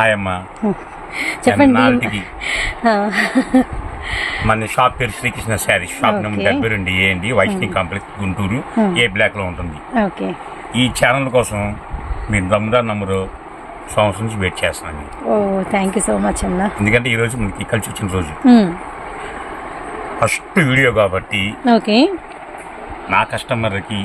Hi అమ్మా చెప్పండి మన షాప్ పేరు శ్రీకృష్ణ శారీ షాప్ నెంబర్. డెబ్బై రెండు ఏ అండి వైష్ణవి కాంప్లెక్స్ గుంటూరు ఏ బ్లాక్లో ఉంటుంది ఈ ఛానల్ కోసం మీరు దమ్ముదార్ నంబరు సంవత్సరం నుంచి వెయిట్ చేస్తున్నాను. ఓ థ్యాంక్ యూ సో మచ్ అన్న. ఎందుకంటే ఈ రోజు మనకి కలిసి వచ్చిన రోజు. ఫస్ట్ వీడియో కాబట్టి ఓకే. నా కస్టమర్లకి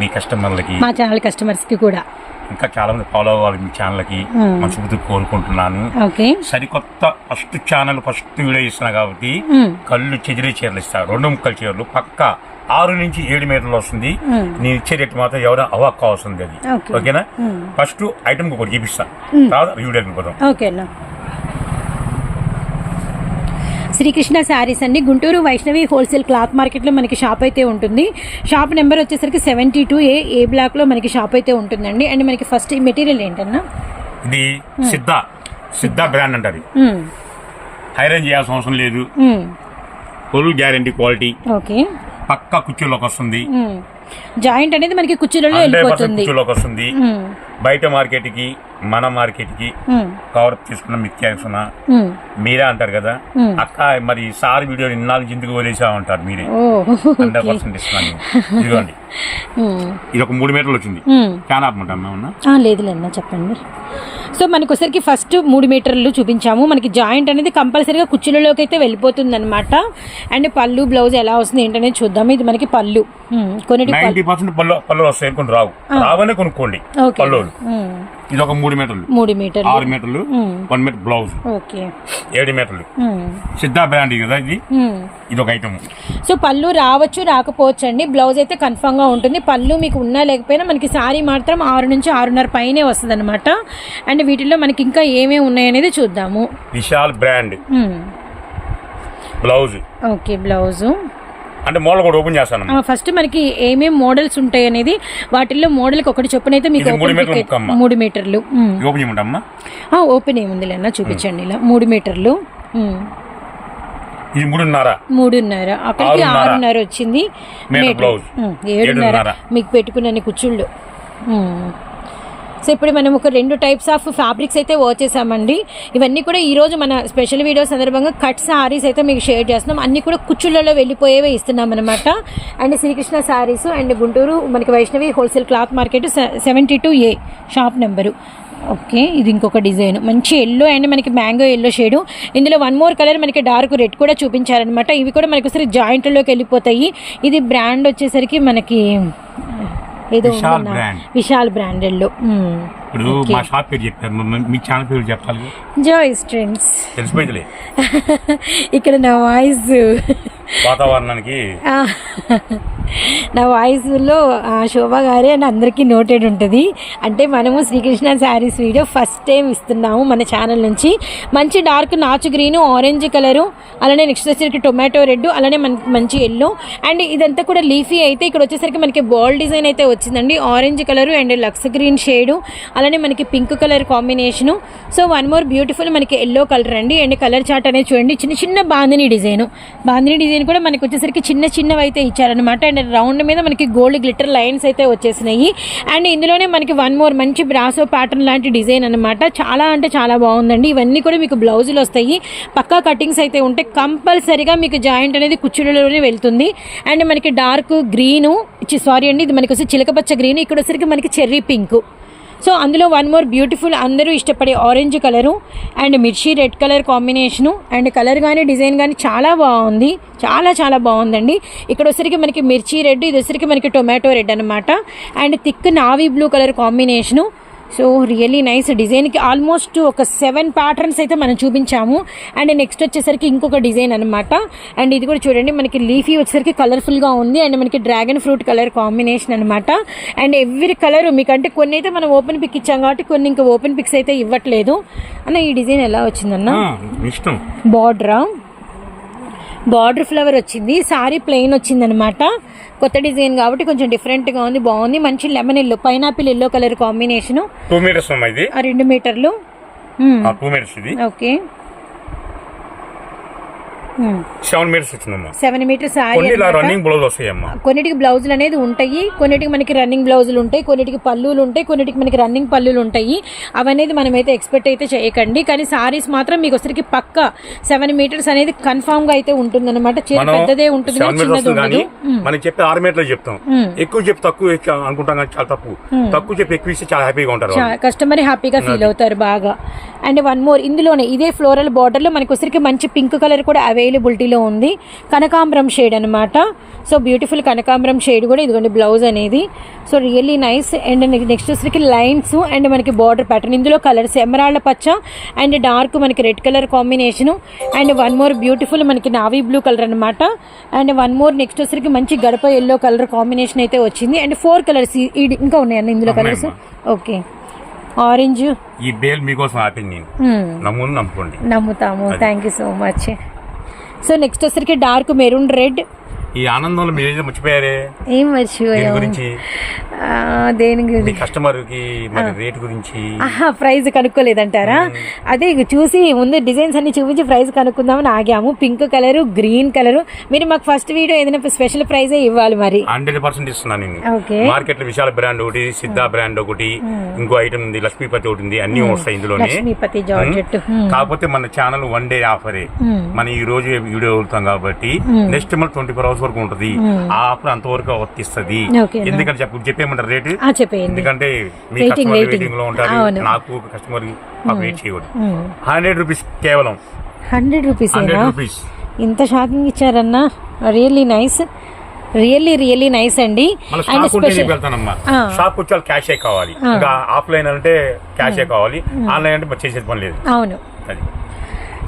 మీ కస్టమర్లకి మా ఛానల్ కస్టమర్స్కి కూడా. ఇంకా చాలా మంది ఫాలో అవ్వాలి మీ ఛానల్కి Hmm. మంచి బుద్ధి కోరుకుంటున్నాను. ఓకే సరికొత్త ఫస్ట్ ఛానల్ ఫస్ట్ వీడియో ఇస్తున్నా కాబట్టి ఉమ్, కళ్ళు చెదిరే చీరలు ఇస్తారు రెండు ముక్కల చీరలు పక్క ఆరు నుంచి ఏడు మీటర్లు వస్తుంది. Hmm. నేను ఇచ్చే రేటు మాత్రం ఎవరైనా అవాక్ వస్తుంది అది. ఓకేనా Hmm. ఫస్ట్ ఐటమ్ ఒకటి చూపిస్తా. తర్వాత శ్రీకృష్ణ శారీస్ అండి. గుంటూరు వైష్ణవి హోల్సేల్ క్లాత్ మార్కెట్లో మనకి షాప్ అయితే ఉంటుంది. షాప్ నెంబర్ వచ్చేసరికి సెవెంటీ టూ ఏ ఏ బ్లాక్లో మనకి షాప్ అయితే ఉంటుందండి. అండ్ మనకి ఫస్ట్ ఈ మెటీరియల్ ఏంటన్నా? ఇది సిద్ధ సిద్ధ బ్రాండ్ అంటారు హైరన్ చేయాల్సిన అవసరం లేదు. ఫుల్ గ్యారంటీ క్వాలిటీ ఓకే పక్క కుర్చీలోకి వస్తుంది. జాయింట్ అనేది మనకి కుర్చీలలో వెళ్ళిపోతుంది. కుర్చీలోకి వస్తుంది. ఉమ్, బయట మార్కెట్కి మన మార్కెట్కి కవర్ తీసుకున్న ఉమ్. మీరే అంటారు కదా. అక్క మరి సార్ వీడియో ఇన్నాళ్ళు ఎందుకు వదిలేసా ఉంటారు మీరే. హండ్రెడ్ పర్సెంట్ ఇస్తున్నాను ఇదిగోండి. ఇది ఒక మూడు మీటర్లు వచ్చింది. ఆపమంటామా ఉన్నా ఆ, లేదులేనా చెప్పండి సో మనకు ఒకసారికి ఫస్ట్ మూడు మీటర్లు చూపించాము. మనకి జాయింట్ అనేది కంపల్సరీగా కుర్చీలలోకి అయితే వెళ్ళిపోతుంది అనమాట అండ్ పళ్ళు బ్లౌజ్ ఎలా వస్తుంది ఏంటనేది చూద్దాం ఇది మనకి పళ్ళు. నైన్టీ పళ్ళు. పళ్ళు వస్తాయి కొన్ని రావు. రావనే కొనుక్కోండి పళ్ళు ఉమ్, ఇది ఒక మూడు మీటర్లు. మూడు మీటర్లు. ఆరు మీటర్లు వన్ మీటర్ బ్లౌజ్. ఓకే. ఏడు మీటర్లు. సిద్ధా బ్రాండ్ కదా ఇది. ఇది ఒక ఐటమ్ సో పళ్ళు రావచ్చు రాకపోవచ్చు అండి బ్లౌజ్ అయితే కన్ఫామ్గా ఉంటుంది. పళ్ళు మీకు ఉన్నా లేకపోయినా మనకి శారీ మాత్రం ఆరు నుంచి ఆరున్నర పైనే వస్తుంది అనమాట అండ్ వీటిల్లో మనకి ఇంకా ఏమేమి ఉన్నాయనేది చూద్దాము. Vishal brand. Blouse. Okay blouse. అంటే మోడల్ కూడా ఓపెన్ చేస్తాను. ఫస్ట్ మనకి ఏమేం మోడల్స్ ఉంటాయి అనేది వాటిల్లో మోడల్కి ఒకటి చొప్పున అయితే మీకు మూడు మీటర్ల. ఓపెన్ చేయమంటమ్మా ఆ, ఓపెన్ ఏముంది లేనా చూపించండి ఇలా. మూడు మీటర్లు. ఇది మూడున్నర. మూడున్నర. అక్కడికి ఆరున్నర. వచ్చింది. ఏడున్నర. మీకు పెట్టుకున్న కుచ్చుళ్ళు ఉమ్. సో ఇప్పుడు మనం ఒక రెండు టైప్స్ ఆఫ్ ఫ్యాబ్రిక్స్ అయితే వచ్చేసామండి ఇవన్నీ కూడా ఈరోజు మన స్పెషల్ వీడియో సందర్భంగా కట్ సారీస్ అయితే మీకు షేర్ చేస్తున్నాం. అన్నీ కూడా కుచ్చుళ్ళలో వెళ్ళిపోయేవే ఇస్తున్నాం అనమాట అండ్ శ్రీకృష్ణ సారీస్ అండ్ గుంటూరు మనకి Vaishnavi wholesale cloth market seventy two A shop number okay ఇది ఇంకొక డిజైన్. మంచి ఎల్లో అండ్ మనకి మ్యాంగో ఎల్లో షేడు ఇందులో వన్ మోర్ కలర్ మనకి డార్క్ రెడ్ కూడా చూపించారనమాట ఇవి కూడా మనకి ఒకసారి జాయింట్లోకి వెళ్ళిపోతాయి. ఇది బ్రాండ్ వచ్చేసరికి మనకి ఏదో విశాల్ బ్రాండెడ్లో ఇప్పుడు మా షాప్ పేరు చెప్పారు. మీ ఛానల్ పేరు చెప్పాలి. Joy strands తెలిసిపోయిందిలే. ఇక్కడ నా వాయిస్. వాతావరణానికి నా వాయిస్లో శోభా గారే అని అందరికీ నోటెడ్ ఉంటుంది. అంటే మనము Srikrishna sarees video first time ఇస్తున్నాము మన ఛానల్ నుంచి. మంచి డార్క్ నాచు గ్రీన్ ఆరెంజ్ కలరు అలానే నెక్స్ట్ వచ్చేసరికి టొమాటో రెడ్ అలానే మనకి మంచి ఎల్లో. అండ్ ఇదంతా కూడా లీఫీ అయితే ఇక్కడ వచ్చేసరికి మనకి బాల్ డిజైన్ అయితే వచ్చిందండి. Orange colour and lux green shade అలానే మనకి pink colour combination. So one more beautiful మనకి ఎల్లో కలర్ అండి. అండ్ కలర్ చార్ట్ అనేది చూడండి. చిన్న చిన్న బాందిని డిజైన్. బాందిని డిజైన్ కూడా మనకి వచ్చేసరికి చిన్న చిన్నవి అయితే ఇచ్చారనమాట అండ్ రౌండ్ మీద మనకి గోల్డ్ గ్లిటర్ లైన్స్ అయితే వచ్చేసినాయి. అండ్ ఇందులోనే మనకి వన్ మోర్ మంచి బ్రాసో ప్యాటర్న్ లాంటి డిజైన్ అనమాట చాలా అంటే చాలా బాగుందండి. ఇవన్నీ కూడా మీకు బ్లౌజులు వస్తాయి. పక్కా కటింగ్స్ అయితే ఉంటే కంపల్సరీగా మీకు జాయింట్ అనేది కుచ్చులలోనే వెళ్తుంది. అండ్ మనకి డార్క్ గ్రీను సారీ అండి ఇది మనకి వచ్చి చిలకపచ్చ గ్రీన్ ఇక్కడ వచ్చరికి మనకి చెర్రీ పింక్. సో అందులో వన్ మోర్ బ్యూటిఫుల్ అందరూ ఇష్టపడే ఆరెంజ్ కలరు అండ్ మిర్చి red colour combination and colour కానీ డిజైన్ కానీ చాలా బాగుంది. చాలా చాలా బాగుందండి. ఇక్కడ వచ్చరికి మనకి మిర్చి రెడ్ ఇది వచ్చరికి మనకి టొమాటో రెడ్ అనమాట and thick navy blue colour combination so really nice డిజైన్కి ఆల్మోస్ట్ ఒక సెవెన్ ప్యాటర్న్స్ అయితే మనం చూపించాము. అండ్ నెక్స్ట్ వచ్చేసరికి ఇంకొక డిజైన్ అనమాట అండ్ ఇది కూడా చూడండి మనకి లీఫీ వచ్చేసరికి కలర్ఫుల్గా ఉంది. అండ్ మనకి డ్రాగన్ ఫ్రూట్ కలర్ కాంబినేషన్ అనమాట అండ్ ఎవ్రీ కలర్ మీకు అంటే కొన్ని అయితే మనం ఓపెన్ పిక్ ఇచ్చాం కాబట్టి కొన్ని ఇంకా ఓపెన్ పిక్స్ అయితే ఇవ్వట్లేదు. అన్న ఈ డిజైన్ ఎలా వచ్చిందన్న? బార్డరా? బార్డర్ ఫ్లవర్ వచ్చింది సారీ ప్లెయిన్ వచ్చిందనమాట. కొత్త డిజైన్ కాబట్టి కొంచెం డిఫరెంట్గా ఉంది బాగుంది. మంచి lemon yellow pineapple yellow colour combination two metres ఇది? రెండు మీటర్లు మ్మ్. టూ మీటర్స్ ఇది. ఓకే సెవెన్ మీటర్స్ వచ్చిందమ్మా. సెవెన్ మీటర్ సారీ కొన్ని ఇలా రన్నింగ్ బ్లౌజ్ వస్తాయమ్మా. కొన్నిటికి బ్లౌజులు అనేది ఉంటాయి కొన్నిటికి మనకి రన్నింగ్ బ్లౌజులు ఉంటాయి కొన్నిటికి పల్లులు ఉంటాయి కొన్నిటికి మనకి రన్నింగ్ పల్లులు ఉంటాయి. అవనేది మనమైతే ఎక్స్పెక్ట్ అయితే చేయకండి. కానీ సారీస్ మాత్రం మీకు వచ్చరికి పక్క సెవెన్ మీటర్స్ అనేది కన్ఫామ్గా అయితే ఉంటుంది అనమాట పెద్దదే ఉంటుంది మీటర్స్ చిన్నది మనం చెప్పే ఆరు మీటర్లు చెప్తాం. ఎక్కువ చెప్పి తక్కువ అనుకుంటాం కానీ చాలా తప్పు. తక్కువ చెప్పి ఎక్కువ ఇస్తే చాలా హ్యాపీగా ఉంటారు. కస్టమర్ హ్యాపీగా ఫీల్ అవుతారు బాగా. అండ్ వన్ మోర్ ఇందులోనే ఇదే ఫ్లోరల్ బార్డర్లో మనకి వచ్చరికి మంచి పింక్ కలర్ కూడా అవైలబిలిటీలో ఉంది. కనకాంబరం షేడ్ అనమాట సో బ్యూటిఫుల్ కనకాంబరం షేడ్ కూడా ఇదిగోండి బ్లౌజ్ అనేది. So really nice and next వచ్చరికి లైన్స్ అండ్ మనకి బార్డర్ ప్యాటర్న్ ఇందులో కలర్స్ ఎమరాళ్ళ పచ్చ అండ్ డార్క్ మనకి red colour combination and one more beautiful మనకి నావీ బ్లూ కలర్ అనమాట అండ్ వన్ మోర్ నెక్స్ట్ వచ్చరికి మంచి గడప ఎల్లో కలర్ కాంబినేషన్ అయితే వచ్చింది. అండ్ ఫోర్ కలర్స్ ఇంకా ఉన్నాయండి ఇందులో కలర్స్ ఓకే ఆరెంజ్ ఈ బేల్ మీకోసం ఆపింది నమ్ముకోండి. నమ్ముతాము. Thank you so much so next వచ్చేసరికి డార్క్ మెరూన్ రెడ్ ఈ ఆనందంలో మీరు మర్చిపోయారే? ఏం మర్చిపోయాం? గురించి? దేని గురించి? కస్టమర్కి మరి రేట్ గురించి? ప్రైజ్ కనుక్కోలేదంటారా? అదే చూసి ముందు డిజైన్స్ అన్ని చూపించి ప్రైస్ కనుక్కుందామని ఆగాము. Pink colour green colour. మీరు మాకు ఫస్ట్ వీడియో ఏదైనా స్పెషల్ ప్రైజే ఇవ్వాలి మరి. హండ్రెడ్ పర్సెంట్ ఇస్తున్నాను నేను. ఓకే. మార్కెట్లో విశాల బ్రాండ్ ఒకటి సిద్ధా బ్రాండ్ ఒకటి ఇంకో ఐటమ్ ఉంది లక్ష్మీపతి ఒకటి ఉంది అన్ని వస్తాయి ఇందులోనే. లక్ష్మీపతి జార్జెట్ కాకపోతే మన ఛానల్ వన్ డే ఆఫరే. మనం ఈ రోజు వీడియో వదులుతాం కాబట్టి next month twenty four hours వరకు ఉంటుంది. ఆ ఆఫర్ అంతవరకు వర్తిస్తుంది. ఎందుకంటే చెప్ప చెప్పేయమంటారు రేటు? ఎందుకంటే మీ కస్టమర్. వెయిటింగ్లో ఉంటారు. నాకు కస్టమర్ వెయిట్ చేయకూడదు. హండ్రెడ్ రూపీస్ కేవలం. Hundred rupees hundred rupees. ఇంత shocking ఇచ్చారన్నా. Really nice. Really really nice అండి. స్పెషల్. షాప్ వచ్చి క్యాషే కావాలి. ఇంకా ఆఫ్లైన్ అంటే క్యాషే కావాలి. ఆన్లైన్ అంటే చేసేది పని లేదు. అవును.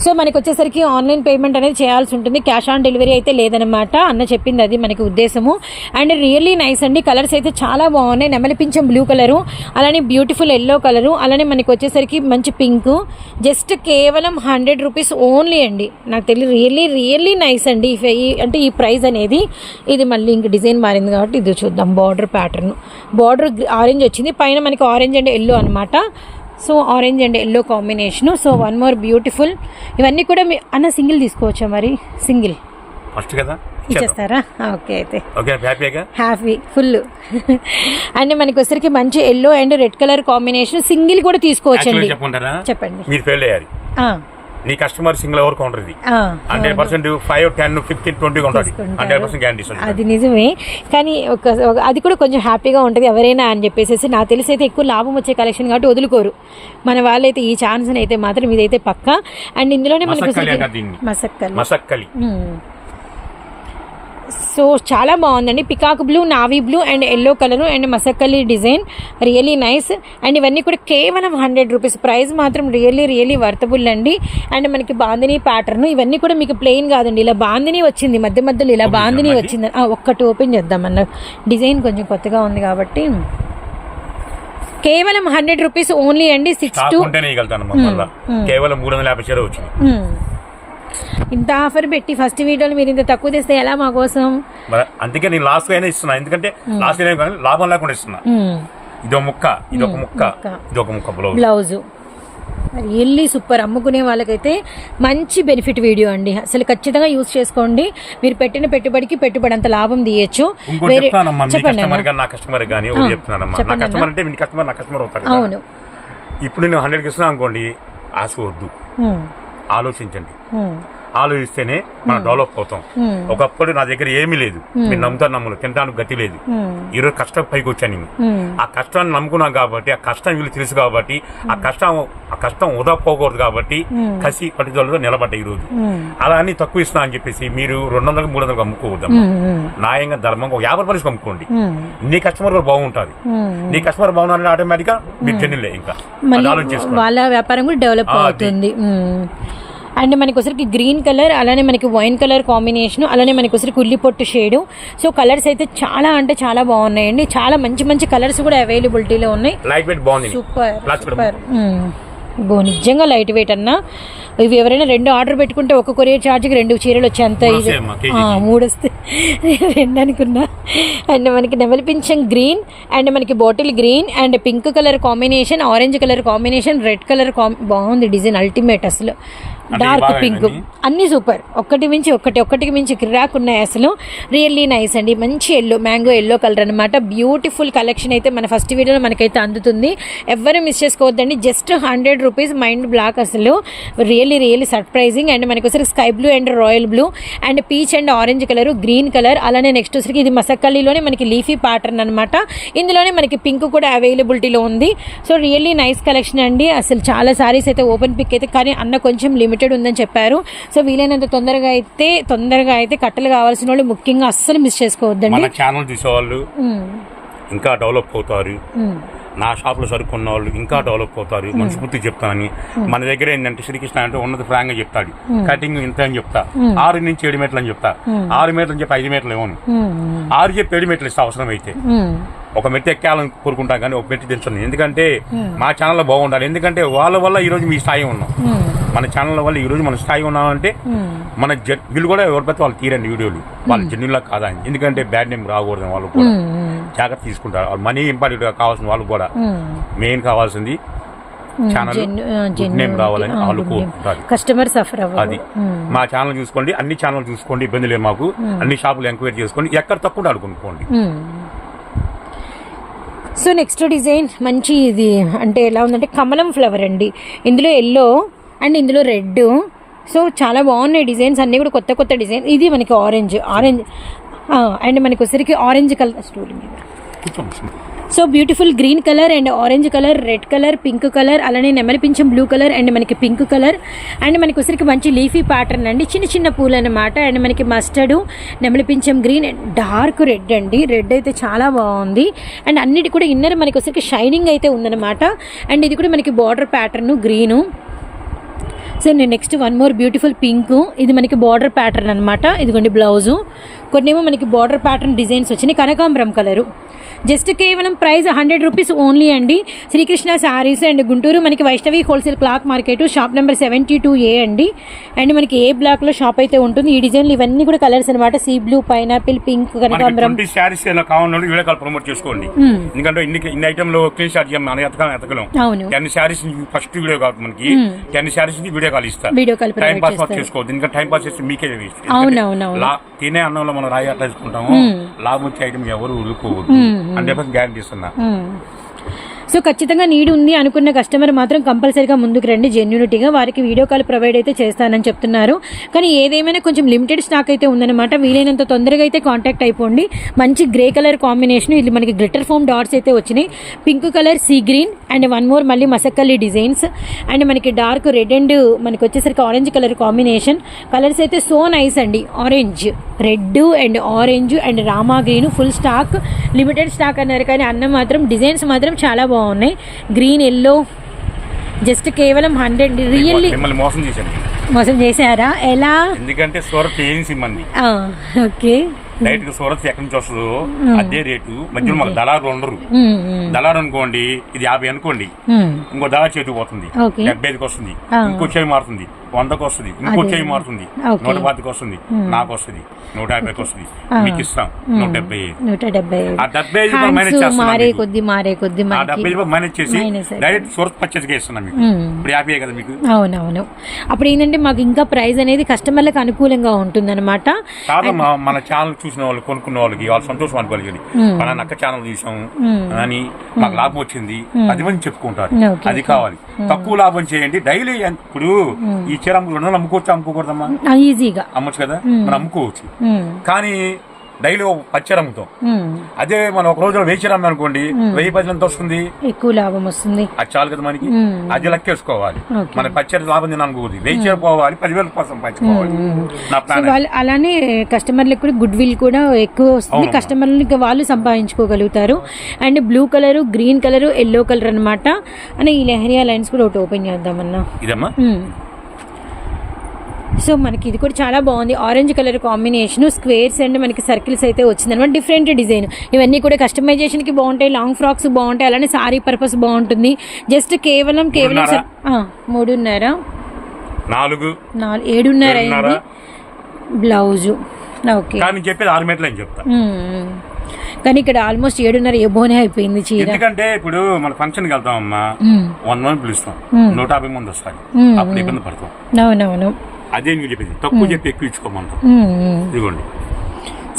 సో మనకి వచ్చేసరికి ఆన్లైన్ పేమెంట్ అనేది చేయాల్సి ఉంటుంది. క్యాష్ ఆన్ డెలివరీ అయితే లేదనమాట అన్న చెప్పింది అది మనకి ఉద్దేశము. అండ్ రియల్లీ నైస్ అండి. కలర్స్ అయితే చాలా బాగున్నాయి. నెమలిపించం బ్లూ కలరు అలానే బ్యూటిఫుల్ ఎల్లో కలరు అలానే మనకి వచ్చేసరికి మంచి పింక్. జస్ట్ కేవలం హండ్రెడ్ రూపీస్ ఓన్లీ అండి. నాకు తెలియదు. రియల్లీ రియల్లీ నైస్ అండి. ఈ- అంటే ఈ ప్రైస్ అనేది. ఇది మళ్ళీ ఇంక డిజైన్ మారింది కాబట్టి ఇది చూద్దాం. Border pattern. బార్డర్ ఆరెంజ్ వచ్చింది. పైన మనకి ఆరెంజ్ అండ్ ఎల్లో అనమాట so orange and yellow combination. So one more beautiful. ఇవన్నీ కూడా మీ అన్న సింగిల్ తీసుకోవచ్చా మరి? సింగిల్. ఫస్ట్ కదా? ఇచ్చేస్తారా? ఓకే అయితే. ఓకే హ్యాపీగా హ్యాపీ ఫుల్. అండ్ మనకి వచ్చరికి మంచి yellow and red colour combination single కూడా తీసుకోవచ్చండి. చెప్పండి. మీరు ఫెయిల్ అయ్యాలి ఆ, నీ కస్టమర్ సింగిల్ ఎవరు కౌంటర్ ఇది. Hundred percent five ten fifteen twenty ఉంటుంది. హండ్రెడ్ పర్సెంట్ గ్యారంటీ ఇస్తుంది అది నిజమే. కానీ ఒక అది కూడా కొంచెం హ్యాపీగా ఉంటుంది ఎవరైనా అని చెప్పేసి నాకు తెలిసి అయితే ఎక్కువ లాభం వచ్చే కలెక్షన్ కాబట్టి వదులుకోరు. మన వాళ్ళైతే ఈ ఛాన్స్ అయితే మాత్రం ఇదైతే పక్క. అండ్ ఇందులోనే మనకి మసక్కలి. సో చాలా బాగుందండి. Peacock blue navy blue and yellow colour and Masakali design. Really nice and ఇవన్నీ కూడా కేవలం హండ్రెడ్ రూపీస్. ప్రైస్ మాత్రం రియల్లీ రియల్లీ వర్తబుల్ అండి. అండ్ మనకి బాందిని ప్యాటర్న్ ఇవన్నీ కూడా మీకు ప్లెయిన్ కాదండి. ఇలా బాందిని వచ్చింది. మధ్య మధ్యలో ఇలా బాందిని వచ్చింది. ఒక్కటి ఓపెన్ చేద్దామన్న. డిజైన్ కొంచెం కొత్తగా ఉంది కాబట్టి. కేవలం హండ్రెడ్ రూపీస్ ఓన్లీ అండి. సిక్స్ టు ఇవ్వగలుగుతాను మళ్ళా. కేవలం మూడు వందల యాభై వచ్చింది. మ్మ్. ఇంత ఆఫర్ పెట్టి ఫస్ట్ వీడియోలో మీరు ఇంత తక్కువ తెస్తే ఎలా మా కోసం? అందుకే నేను లాస్ట్ అయినా ఇస్తున్నా. ఎందుకంటే లాస్ట్ లాభం లేకుండా ఇస్తున్నా. ఇదొక ముక్క ఇదొక ముక్క. ఇదొక ముక్క బ్లౌజ్ బ్లౌజు రియల్లీ సూపర్ అమ్ముకునే వాళ్ళకైతే మంచి బెనిఫిట్ వీడియో అండి. అసలు ఖచ్చితంగా యూజ్ చేసుకోండి. మీరు పెట్టిన పెట్టుబడికి పెట్టుబడి అంత లాభం తీయచ్చు. చెప్పండి. అవును. ఇప్పుడు నేను హండ్రెడ్కి ఇస్తున్నా అనుకోండి ఆశ వద్దు. ఆలోచించండి. ఆలోచిస్తేనే మనం డెవలప్ అవుతాం మ్మ్. ఒకప్పుడు నా దగ్గర ఏమీ లేదు మీరు నమ్ముతాను నమ్మలు తినడానికి గతి లేదు. ఈరోజు కష్టం పైకి వచ్చాను నేను. ఆ కష్టాన్ని నమ్ముకున్నాం కాబట్టి ఆ కష్టం వీళ్ళు తెలుసు కాబట్టి ఆ కష్టం ఆ కష్టం వృధా పోకూడదు కాబట్టి కసి పట్టుదలతో నిలబడ్డ ఈ రోజు మ్మ్. అలా అన్ని తక్కువ ఇస్తున్నా అని చెప్పేసి మీరు రెండు వందలకు మూడు వందలకు అమ్ముకోవద్దాం మ్మ్. మ్మ్. న్యాయంగా ధర్మంగా ఒక యాభై రూపాయలకి అమ్ముకోండి మ్మ్. నీ కస్టమర్ కూడా బాగుంటుంది. నీ కస్టమర్ బాగున్నారంటే ఆటోమేటిక్గా మీరు జన్యులే ఇంకా ఆలోచించుకోండి వాళ్ళ వ్యాపారం కూడా డెవలప్. అవుతుంది. అండ్ మనకి గ్రీన్ కలర్ అలానే మనకి వైన్ కలర్ కాంబినేషన్ అలానే మనకి వచ్చరికి ఉల్లి పొట్టు షేడు. సో కలర్స్ అయితే చాలా అంటే చాలా బాగున్నాయండి. చాలా మంచి మంచి కలర్స్ కూడా అవైలబిలిటీలో ఉన్నాయి. Super super. నిజంగా లైట్ వెయిట్ అన్న. ఇవి ఎవరైనా రెండు ఆర్డర్ పెట్టుకుంటే ఒక కొరియర్ ఛార్జ్కి రెండు చీరలు వచ్చే అంత మూడు ఇది మూడు వస్తే రెండు అనుకున్నా. అండ్ మనకి నెమలిపించం గ్రీన్ అండ్ మనకి bottle green and pink colour combination orange colour combination red colour కాం బాగుంది డిజైన్ అల్టిమేట్ అసలు. Dark pink? అన్ని సూపర్. ఒక్కటి మించి ఒక్కటి ఒక్కటికి మించి కిరాక్ ఉన్నాయి అసలు. రియల్లీ నైస్ అండి. మంచి ఎల్లో మ్యాంగో ఎల్లో కలర్ అనమాట బ్యూటిఫుల్ కలెక్షన్ అయితే మన ఫస్ట్ వీడియోలో మనకైతే అందుతుంది. ఎవరు మిస్ చేసుకోవద్దండి. Just hundred rupees mind block అసలు. రియల్లీ రియల్లీ సర్ప్రైజింగ్ అండ్ మనకి వచ్చరికి sky blue and royal blue and peach and orange colour green colour అలానే నెక్స్ట్ వచ్చరికి ఇది మసక్కల్లిలోనే మనకి లీఫీ ప్యాటర్న్ అనమాట ఇందులోనే మనకి పింక్ కూడా అవైలబిలిటీలో ఉంది. సో రియల్లీ నైస్ కలెక్షన్ అండి. అసలు చాలా సారీస్ అయితే ఓపెన్ పిక్ అయితే కానీ అన్న కొంచెం లిమిటెడ్ ఉందని చెప్పారు. సో వీలైనంత తొందరగా అయితే తొందరగా అయితే కట్టలు కావాల్సిన వాళ్ళు ముఖ్యంగా అస్సలు మిస్ చేసుకోవద్దండి. మన ఛానల్ చూసేవాళ్ళు ఉమ్, ఇంకా డెవలప్ అవుతారు. నా షాప్లో సరుకున్న వాళ్ళు ఇంకా డెవలప్ అవుతారు. మనస్ఫూర్తి చెప్తానని. మన దగ్గర ఏంటంటే శ్రీకృష్ణ అంటే ఉన్నది ఫ్రాంక్గా చెప్తాడు కటింగ్ ఇంత అని చెప్తా. ఆరు నుంచి ఏడు మీటర్లు అని చెప్తా. ఆరు మీటర్లు అని చెప్పి ఐదు మీటర్లు ఇవ్వను ఆరు చెప్పి ఏడు మీటర్లు ఇస్తా అవసరం అయితే ఒక మెట్టి ఎక్కాలని కోరుకుంటాం కానీ ఒక మెట్టి తెచ్చాను ఎందుకంటే మా ఛానల్లో బాగుండాలి. ఎందుకంటే వాళ్ళ వల్ల ఈ రోజు మీ స్థాయి ఉన్నాం. ఉమ్, మన ఛానల్ వల్ల ఈ రోజు మన స్థాయి ఉన్నామంటే ఉమ్, మన జన్ వీళ్ళు కూడా ఎవరి వాళ్ళు తీరండి వీడియోలు. వాళ్ళ జన్యులా కాదా ఎందుకంటే బ్యాడ్ నేమ్ రాకూడదు వాళ్ళు కూడా. జాగ్రత్త తీసుకుంటారు. వాళ్ళు మనీ ఇంపార్టెంట్ కావాల్సిన వాళ్ళు కూడా. మెయిన్ కావాల్సింది కస్టమర్ సఫర్ అది. మా ఛానల్ చూసుకోండి. అన్ని ఛానల్ చూసుకోండి. ఇబ్బంది లేదు మాకు. అన్ని షాపులు ఎంక్వైరీ చేసుకోండి. ఎక్కడ తక్కువ అడుగుకోండి. సో నెక్స్ట్ డిజైన్ మంచి ఇది అంటే ఎలా ఉందంటే కమలం ఫ్లవర్ అండి. ఇందులో ఎల్లో అండ్ ఇందులో రెడ్ సో చాలా బాగున్నాయి డిజైన్స్ అన్నీ కూడా కొత్త కొత్త డిజైన్. ఇది మనకి ఆరెంజ్ ఆరెంజ్ అండ్ మనకి వచ్చరికి ఆరెంజ్ కలర్ స్టోరీ మీద. So beautiful green colour and orange colour red colour pink colour అలానే నెమలి పింఛం బ్లూ కలర్ అండ్ మనకి పింక్ కలర్. అండ్ మనకి ఉసిరికి మంచి లీఫీ ప్యాటర్న్ అండి. చిన్న చిన్న పూలు అనమాట అండ్ మనకి మస్టర్డ్ నెమలి పింఛం గ్రీన్ అండ్ డార్క్ రెడ్ అండి. రెడ్ అయితే చాలా బాగుంది. అండ్ అన్నిటి కూడా ఇన్నర్ మనకి ఉసిరికి షైనింగ్ అయితే ఉందన్నమాట. అండ్ ఇది కూడా మనకి బార్డర్ ప్యాటర్న్ గ్రీను. సో నేను next one more beautiful pink. ఇది మనకి బార్డర్ ప్యాటర్న్ అనమాట ఇదిగోండి బ్లౌజు. కొన్నేమో మనకి బార్డర్ ప్యాటర్న్ డిజైన్స్ వచ్చినాయి. కనకాంబరం కలరు. జస్ట్ కేవలం ప్రైస్ హండ్రెడ్ రూపీస్ ఓన్లీ అండి. శ్రీకృష్ణ శారీస్ అండ్ గుంటూరు మనకి Vaishnavi wholesale cloth market shop number seventy two A అండి. అండ్ మనకి ఏ బ్లాక్లో షాప్ అయితే ఉంటుంది ఈ డిజైన్లు ఇవన్నీ కూడా కలర్స్ అనమాట సీ బ్లూ పైనాపిల్ పింక్ కనకాంబరం. శారీస్ వీడియో కాల్ ప్రమోట్ చేసుకోండి. ఎందుకంటే ఇన్ని ఇన్ని ఐటమ్లో క్లీన్ షాట్ చేయం మనం ఎతకం ఎతకలేం. అవును. టెన్ శారీస్ ఫస్ట్ వీడియో కాదు మనకి ten sarees video call video call time pass చేస్తారు. చేసుకోవద్దు. ఇంకా టైం పాస్ చేస్తే మీకే తినే అన్నంలో మనం రాయి అట్లా తీసుకుంటాము లాభం వచ్చే ఐటమ్ ఎవరు ఉరుకోవద్దు హండ్రెడ్ పర్సెంట్ గ్యారంటీ ఇస్తున్నా. సో ఖచ్చితంగా నీడ్ ఉంది అనుకున్న కస్టమర్ మాత్రం కంపల్సరీగా ముందుకు రండి. జెన్యునిటీగా వారికి వీడియో కాల్ ప్రొవైడ్ అయితే చేస్తానని చెప్తున్నారు. కానీ ఏదేమైనా కొంచెం లిమిటెడ్ స్టాక్ అయితే ఉందన్నమాట. వీలైనంత తొందరగా అయితే కాంటాక్ట్ అయిపోండి. మంచి గ్రే కలర్ కాంబినేషన్ ఇది మనకి గ్లిటర్ ఫోమ్ డాట్స్ అయితే వచ్చినాయి. Pink colour sea green and one more మళ్ళీ మసక్కల్లి డిజైన్స్ అండ్ మనకి డార్క్ రెడ్ అండ్ మనకి వచ్చేసరికి ఆరెంజ్ కలర్ కాంబినేషన్ కలర్స్ అయితే సో నైస్ అండి. Orange red and orange and Rama green full stock limited stock అన్నారు కానీ అన్న మాత్రం డిజైన్స్ మాత్రం చాలా బాగున్నాయి. గ్రీన్ ఎల్లో జస్ట్ కేవలం హండ్రెడ్ రియల్లీ మోసం చేశాను. మోసం చేశారా? ఎలా? ఎందుకంటే సూరత్ ఏజెన్సీ మంది ఓకే. డైరెక్ట్గా సూరత్ ఎక్కడి నుంచి వస్తుందో అదే రేటు. మధ్యలో మాకు దళారు ఉండరు. దళారు అనుకోండి ఇది యాభై అనుకోండి ఇంకో దళ చేతికి పోతుంది. డెబ్బై ఐదుకి వస్తుంది. ఇంకో చేయి మారుతుంది. వందకు వస్తుంది ఇంకో అదే. చేయి మారుతుంది. నూట పాతికి వస్తుంది నాకు వస్తుంది నూట యాభైకి వస్తుంది. మీకు ఇస్తాం నూట డెబ్బై ఐదు నూట డెబ్బై ఆ డెబ్బై ఐదు మైనస్ మారే. కొద్ది మారే కొద్ది ఆ డెబ్బై మైనస్ చేసి. డైరెక్ట్ సూరత్ పర్చేస్గా ఇస్తున్నాం మీకు. ఇప్పుడు యాభై కదా మీకు. అవునవును. అప్పుడు ఏంటంటే మాకు ఇంకా ప్రైస్ అనేది కస్టమర్లకు అనుకూలంగా ఉంటుందన్నమాట. కాదమ్మా మన ఛానల్ చూసిన వాళ్ళు కొనుక్కున్న వాళ్ళకి వాళ్ళు సంతోషం అనుకోవాలి మన నక్క ఛానల్ చూసాం అని మాకు లాభం వచ్చింది. అది మంచి చెప్పుకుంటారు. అది కావాలి. తక్కువ లాభం చేయండి. డైలీ ఇప్పుడు ఈ చీర అమ్ము- రెండు వందలు అమ్ముకోవచ్చు అమ్ముకోకూడదమ్మా. ఈజీగా. అమ్మొచ్చు కదా? మనం అమ్ముకోవచ్చు. కానీ డైలీ పచ్చర అమ్ముతాం అదే మనం ఒక రోజు వెయ్యి అనుకోండి వెయ్యి పది ఎంత వస్తుంది? ఎక్కువ లాభం వస్తుంది. అది చాలు కదా మనకి. అది లెక్కేసుకోవాలి. మన పచ్చడి లాభం వెయ్యి చీర పోవాలి పదివేల కోసం పంచుకోవాలి. అలానే కస్టమర్లకు కూడా గుడ్ విల్ కూడా ఎక్కువ వస్తుంది. కస్టమర్లకి వాళ్ళు సంపాదించుకోగలుగుతారు. And blue colour green colour yellow colour అనమాట అని ఈ లెహరియా లైన్స్ కూడా ఒకటి ఓపెన్ చేద్దామన్నా. ఇదమ్మా? మ్మ్. సో మనకి ఇది కూడా చాలా బాగుంది. Orange colour combination squares and మనకి సర్కిల్స్ అయితే వచ్చింది అనమాట డిఫరెంట్ డిజైన్ ఇవన్నీ కూడా కస్టమైజేషన్కి బాగుంటాయి లాంగ్ ఫ్రాక్స్ బాగుంటాయి అలానే సారీ పర్పస్ బాగుంటుంది. జస్ట్ కేవలం కేవలం మూడున్నర? నాలుగు? నాలుగు ఏడున్నర. అయింది. బ్లౌజు. ఓకే. కానీ చెప్పేది ఆరు మీటర్లు అని చెప్తా. మ్మ్. కానీ ఇక్కడ ఆల్మోస్ట్ ఏడున్నర ఎబోనే అయిపోయింది చీర. ఎందుకంటే ఇప్పుడు మన ఫంక్షన్కి వెళ్తాం అమ్మా. వన్ మంత్ పిలుస్తాం. నూట యాభై మంది వస్తారు. మ్మ్. అప్పుడు ఇబ్బంది పడతాం. అవునవును. అదే నీకు చెప్పింది తక్కువ చెప్పి ఎక్కువ ఇచ్చుకోమంటాం. ఇదిగోండి.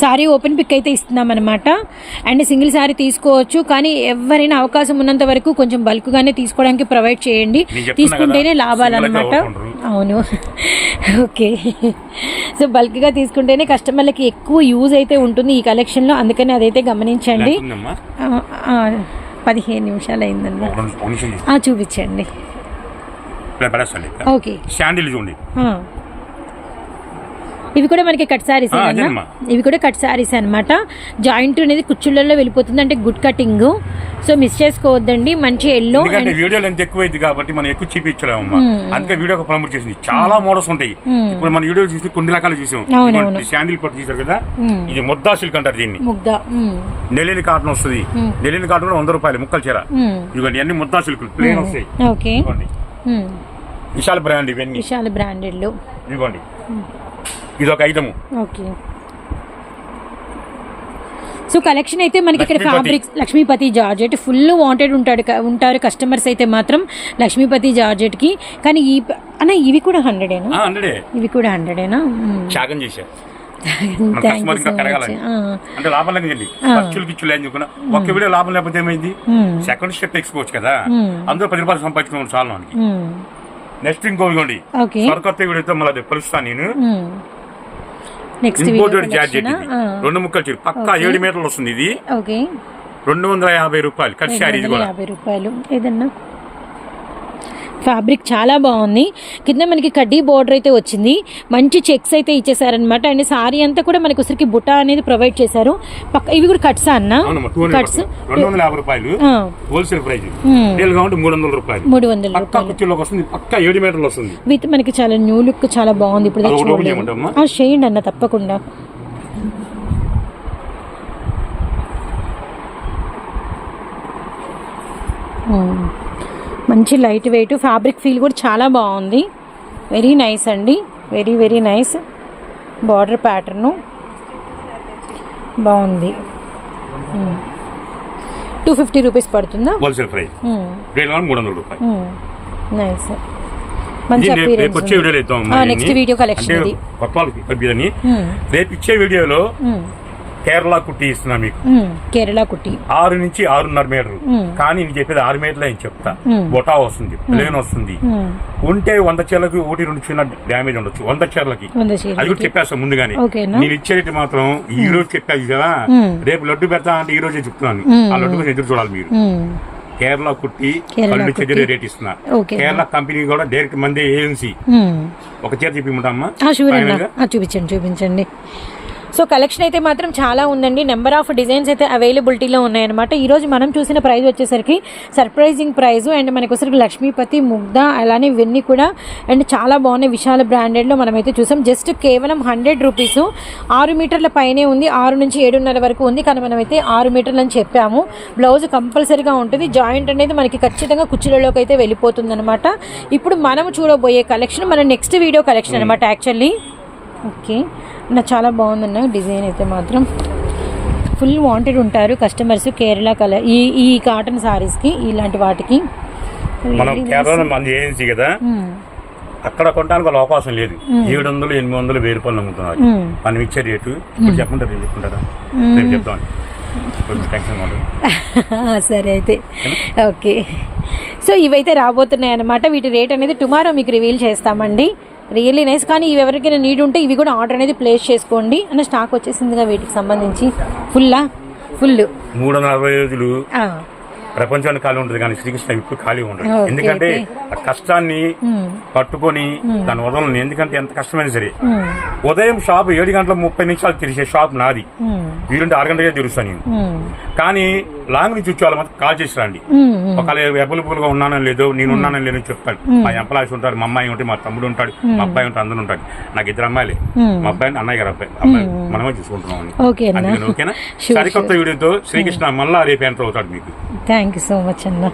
సారీ ఓపెన్ పిక్ అయితే ఇస్తున్నాం అనమాట అండ్ సింగిల్ సారీ తీసుకోవచ్చు కానీ ఎవరైనా అవకాశం ఉన్నంత వరకు కొంచెం బల్క్ గానే తీసుకోవడానికి ప్రొవైడ్ చేయండి. తీసుకుంటేనే సింగిల్గా కొనుక్కుంటారు. అవును. ఓకే. సో బల్క్గా తీసుకుంటేనే కస్టమర్లకి ఎక్కువ యూజ్ అయితే ఉంటుంది ఈ కలెక్షన్లో అందుకని అదైతే గమనించండి. పదిహేను నిమిషాలు. ఆ, చూపించండి. ఓకే. శాండిల్ చూడండి. ఇవి కూడా మనకి కట్ సారీస్. ఇవి కూడా కట్ సారీస్ అన్నమాట. జాయింట్ అనేది కుచ్చుళ్ళల్లో వెళ్ళిపోతుంది. అంటే గుడ్ కటింగ్. సో మిస్ చేసుకోవద్దండి. మంచి ఎల్లో వీడియోలు ఎంత ఎక్కువ అయింది కాబట్టి మనం ఎక్కువ చూపించలేమమ్మా. మ్మ్. అందుకే వీడియో ప్రమోట్ చేసింది. చాలా మోడల్స్ ఉంటాయి. మ్మ్. ఇప్పుడు మన వీడియో చూసి కొన్ని రకాలు చూసాం. శాండిల్ పట్టు చూసారు కదా. ఇది ముద్దా సిల్క్ అంటారు దీన్ని. నెల్లిని కాటన్ వస్తుంది. మ్మ్. నెల్లిని కాటన్ కూడా వంద రూపాయలు ముక్కలు చీర. ఇదిగోండి అన్ని ముద్దా సిల్క్ ప్లేన్ వస్తాయి. విశాల బ్రాండ్ ఇవన్నీ. విశాల బ్రాండెడ్లు. ఇదిగోండి. ఇది ఒక ఐటమ్. ఓకే. సో కలెక్షన్ అయితే మనకి ఇక్కడ. Fabrics Lakshmipati georgette full wanted ఉంటాడు ఉంటారు కస్టమర్స్ అయితే మాత్రం లక్ష్మీపతి జార్జెట్కి కానీ ఈ అన్న ఇవి కూడా హండ్రెడేనా హండ్రెడే ఇవి కూడా హండ్రెడేనా త్యాగం చేశారు అంటే లాభం వెళ్ళి. ఖర్చులు ఏం చెప్పుకున్నా ఒక్క వీడియో లాభం లేకపోతే ఏమైంది? సెకండ్ స్టెప్ ఎక్స్పోవచ్చు కదా. అందులో పది రూపాయలు సంపాదించుకోవడం చాలు నెక్స్ట్ ఇంకో ఇవ్వండి ఓకే. సరికొత్త వీడియోతో మళ్ళీ కలుస్తాను నేను. నెక్స్ట్ ఇంపోర్టెడ్ జార్జెట్ ఇది. రెండు ముక్కలు చీర పక్కా ఏడు మీటర్లు వస్తుంది ఇది. రెండు వందల యాభై రూపాయలు. కట్ శారీ ఇది కూడా యాభై రూపాయలు. ఏదన్నా ఫ్యాబ్రిక్ చాలా బాగుంది. కింద మనకి కడ్డీ బోర్డర్ అయితే వచ్చింది. మంచి చెక్స్ అయితే ఇచ్చేసారనమాట అండ్ సారీ అంతా కూడా మనకి ఉసరికి బుట్ట అనేది ప్రొవైడ్ చేశారు. పక్క ఇవి కూడా కట్సా అన్న? కట్స్? రెండు వందల యాభై రూపాయలు. Wholesale price. మూడు వందల రూపాయలు. మూడు వందల పక్కా రూపాయలు. కుర్చీలోకి వస్తుంది. పక్కా ఏడు మీటర్లు వస్తుంది. విత్ మనకి చాలా న్యూ లుక్ చాలా బాగుంది. ఇప్పుడు చేయండి అన్న తప్పకుండా. మ్మ్. మంచి లైట్ వెయిట్ ఫ్యాబ్రిక్ ఫీల్ కూడా చాలా బాగుంది. వెరీ నైస్ అండి. Very very nice border pattern బాగుంది. టూ ఫిఫ్టీ రూపీస్ పడుతుందా? హోల్సేల్ ప్రైస్ రీల్ కావాలి మూడు వందల రూపాయలు నైస్ మంచి నెక్స్ట్ వీడియో కలెక్షన్ రేపు ఇచ్చే వీడియోలో కేరళ కుట్టి ఇస్తున్నా మీకు కేరళ కుట్టి ఆరు నుంచి ఆరున్నర మీటర్ మ్మ్. కానీ నేను చెప్పేది ఆరు మీటర్లు అని చెప్తా. బొటా వస్తుంది ప్లేన్ వస్తుంది. ఉంటే వంద చీరలకి ఒకటి రెండు చిన్న డ్యామేజ్ ఉండొచ్చు వంద చీరలకి అది కూడా. చెప్పేస్తాను ముందుగానే? నేను ఇచ్చేది మాత్రం ఈ రోజు చెప్పాను కదా. రేపు లడ్డు పెడతా అంటే ఈ రోజే చెప్తున్నాను. ఆ లడ్డు కోసం ఎదురు చూడాలి మీరు. కేరళ కుట్టి కళ్ళు కుట్టి. చెదిరే రేట్ ఇస్తున్నా. కేరళ కంపెనీ కూడా డైరెక్ట్ మంది ఏజెన్సీ. ఒక చీర చూపించండి చూపించండి సో కలెక్షన్ అయితే మాత్రం చాలా ఉందండి. నెంబర్ ఆఫ్ డిజైన్స్ అయితే అవైలబిలిటీలో ఉన్నాయన్నమాట. ఈ రోజు మనం చూసిన ప్రైస్ వచ్చేసరికి సర్ప్రైజింగ్ ప్రైస్ అండ్ మనకు వచ్చరికి లక్ష్మీపతి ముగ్ధ అలానే ఇవన్నీ కూడా అండ్ చాలా బాగున్నాయి. విశాల బ్రాండెడ్లో మనమైతే చూసాం. జస్ట్ కేవలం హండ్రెడ్ రూపీస్ ఆరు మీటర్ల పైనే ఉంది. ఆరు నుంచి ఏడున్నర వరకు ఉంది. కానీ మనమైతే ఆరు మీటర్లు అని చెప్పాము. బ్లౌజ్ కంపల్సరీగా ఉంటుంది. జాయింట్ అనేది మనకి ఖచ్చితంగా కుర్చీలలోకి అయితే వెళ్ళిపోతుంది అనమాట ఇప్పుడు మనం చూడబోయే కలెక్షన్ మన నెక్స్ట్ వీడియో కలెక్షన్ అనమాట యాక్చువల్లీ ఓకే. నా చాలా బాగుందన్న డిజైన్ అయితే మాత్రం. ఫుల్ వాంటెడ్ ఉంటారు కస్టమర్స్ కేరళ కలర్ ఈ ఈ కాటన్ సారీస్కి ఇలాంటి వాటికి. మనం కేరళ మంది ఏజెన్సీ కదా. మ్మ్. అక్కడ కొనడానికి వాళ్ళ అవకాశం లేదు. ఏడు వందలు ఎనిమిది వందలు వెయ్యి రూపాయలు అమ్ముతున్నారు మ్మ్. మనం ఇచ్చే రేటు ఇప్పుడు చెప్పమంటారు రేపు చెప్పుకుంటారా రేపు చెప్తాం సరే అయితే. ఓకే. సో ఇవైతే రాబోతున్నాయి అనమాట వీటి రేట్ అనేది టుమారో మీకు రివీల్ చేస్తామండి. రియల్లీ నైస్ కానీ ఇవి ఎవరికైనా నీడ్ ఉంటే ఇవి కూడా ఆర్డర్ అనేది ప్లేస్ చేసుకోండి. అన్న స్టాక్ వచ్చేసిందిగా వీటికి సంబంధించి. ఫుల్లా ఫుల్ మూడు వందల అరవై రోజులు ప్రపంచానికి ఖాళీ ఉంటుంది కానీ శ్రీకృష్ణ ఇప్పుడు ఖాళీ ఉండదు ఎందుకంటే. ఆ కష్టాన్ని పట్టుకొని దాని వదలను ఎందుకంటే ఎంత కష్టమైనా సరే. ఉదయం షాప్ ఏడు గంటల ముప్పై నిమిషాలు తెరిచే షాప్ నాది. వీలుంటే ఆరు గంటలకే తెరుస్తాను నేను. కానీ లాంగ్ నుంచి వచ్చే వాళ్ళు మాత్రం కాల్ చేసి రండి. ఒకవేళ అవైలబుల్గా ఉన్నానో లేదో నేను ఉన్నానో లేదో చెప్తాను మా ఎంప్లాయీస్ ఉంటారు మా అమ్మాయి ఉంటే మా తమ్ముడు ఉంటాడు మా అబ్బాయి ఉంటే అందరూ ఉంటాడు నాకు ఇద్దరు అమ్మాయిలే. మా అబ్బాయి అన్నయ్య గారు అబ్బాయి. అబ్బాయి మనమే చూసుకుంటున్నాం ఓకేనా? సరికొత్త వీడియోతో శ్రీకృష్ణ మళ్ళా రేపు ఎంటర్ అవుతాడు మీకు. థ్యాంక్ యూ సో మచ్ అన్న.